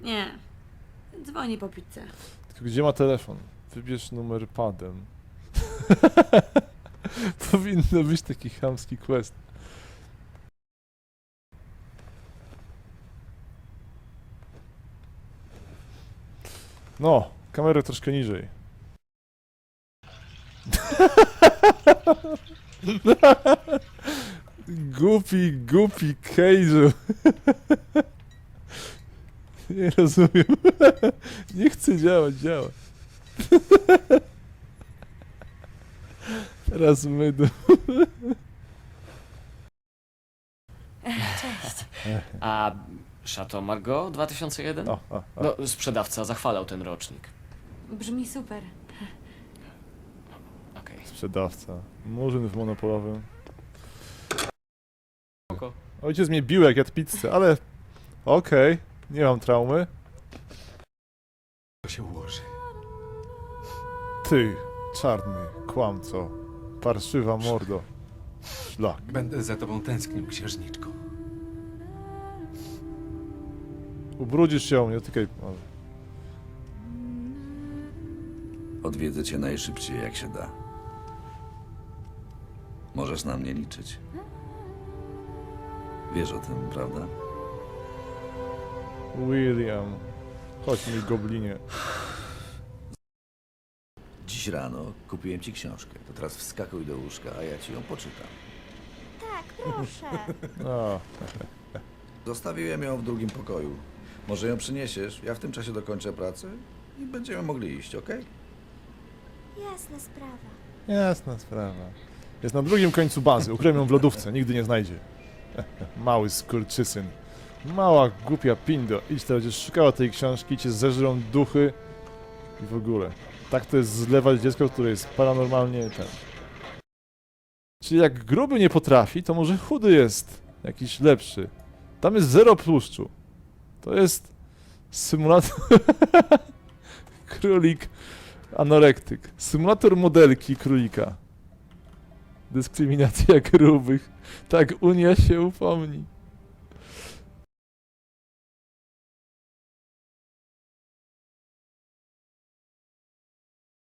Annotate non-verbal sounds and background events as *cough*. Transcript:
Nie. Dzwoni po pizzę. Tylko gdzie ma telefon? Wybierz numer padem. *laughs* Powinno być taki chamski quest. No, kamerę troszkę niżej. *laughs* Głupi, głupi Keizu. *laughs* Nie *laughs* rozumiem. *laughs* Nie chcę działać, działa. *laughs* Teraz mydło. Cześć. A Chateau Margaux 2001? O, o, o. No, sprzedawca zachwalał ten rocznik. Brzmi super. Okej. Sprzedawca. Murzyn w monopolowym. Spoko. Ojciec mnie bił jak jadł pizzę, ale okej, nie mam traumy. To się ułoży. Ty, czarny, kłamco, parszywa mordo. Szlak. Będę za tobą tęsknił, księżniczko. Ubrudzisz się, nie dotykaj. O, Odwiedzę cię najszybciej jak się da. Możesz na mnie liczyć. Wiesz o tym, prawda? William, chodź mi goblinie. Dziś rano kupiłem ci książkę. To teraz wskakuj do łóżka, a ja ci ją poczytam. Tak, proszę. A, *laughs* Zostawiłem ją w drugim pokoju. Może ją przyniesiesz, ja w tym czasie dokończę pracę i będziemy mogli iść, okej? Jasna sprawa. jasna sprawa. Jest na drugim końcu bazy, ukryłem ją w lodówce, nigdy nie znajdzie. *laughs* Mały skurczysyn. Mała, głupia pindo. Idź teraz, będziesz szukała tej książki, cię zeżrą duchy i w ogóle. Tak to jest zlewać dziecko, które jest paranormalnie ten. Czyli jak gruby nie potrafi, to może chudy jest jakiś lepszy. Tam jest zero tłuszczu. To jest symulator... *laughs* Królik anorektyk. Symulator modelki królika. Dyskryminacja grubych. Tak, Unia się upomni.